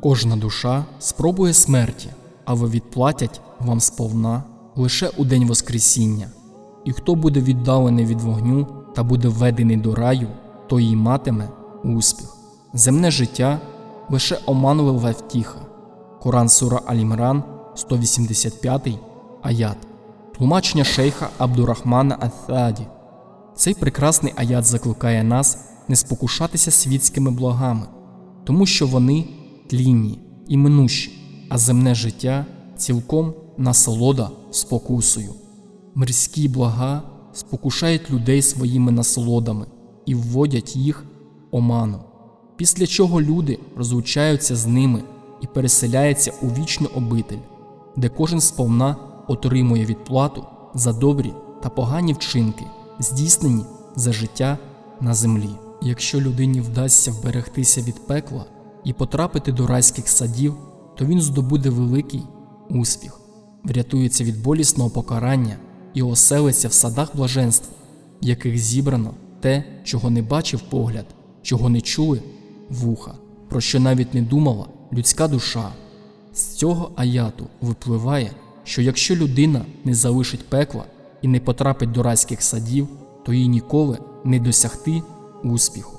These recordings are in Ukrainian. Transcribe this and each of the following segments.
Кожна душа спробує смерті, але відплатять вам сповна лише у день Воскресіння. І хто буде віддалений від вогню та буде введений до раю, той і матиме успіх. Земне життя лише оманлива втіха. Коран Сура Алімран, 185 аят. Тлумачення шейха Абдурахмана Ат-Таді. Цей прекрасний аят закликає нас не спокушатися світськими благами, тому що вони тлінні і минущі, а земне життя цілком насолода спокусою. Мирські блага спокушають людей своїми насолодами і вводять їх оману, після чого люди розлучаються з ними і переселяються у вічну обитель, де кожен сповна отримує відплату за добрі та погані вчинки, здійснені за життя на землі. Якщо людині вдасться вберегтися від пекла і потрапити до райських садів, то він здобуде великий успіх, врятується від болісного покарання і оселиться в садах блаженства, в яких зібрано те, чого не бачив погляд, чого не чули вуха, про що навіть не думала людська душа. З цього аяту випливає, що якщо людина не залишить пекла і не потрапить до райських садів, то їй ніколи не досягти успіху.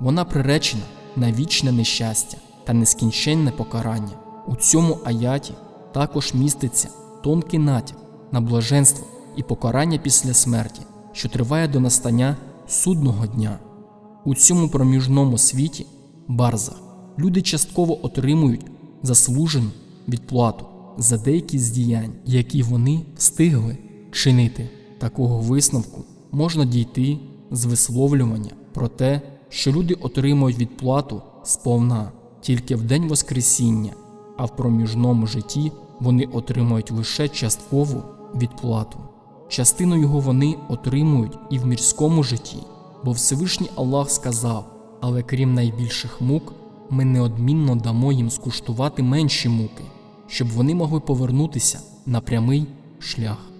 Вона приречена на вічне нещастя та нескінченне покарання. У цьому аяті також міститься тонкий натяк на блаженство і покарання після смерті, що триває до настання судного дня. У цьому проміжному світі барзах люди частково отримують заслужену відплату за деякі з діянь, які вони встигли чинити. Такого висновку можна дійти з висловлювання про те, що люди отримують відплату сповна тільки в день Воскресіння, а в проміжному житті вони отримують лише часткову відплату. Частину його вони отримують і в мірському житті, бо Всевишній Аллах сказав: але крім найбільших мук, ми неодмінно дамо їм скуштувати менші муки, щоб вони могли повернутися на прямий шлях.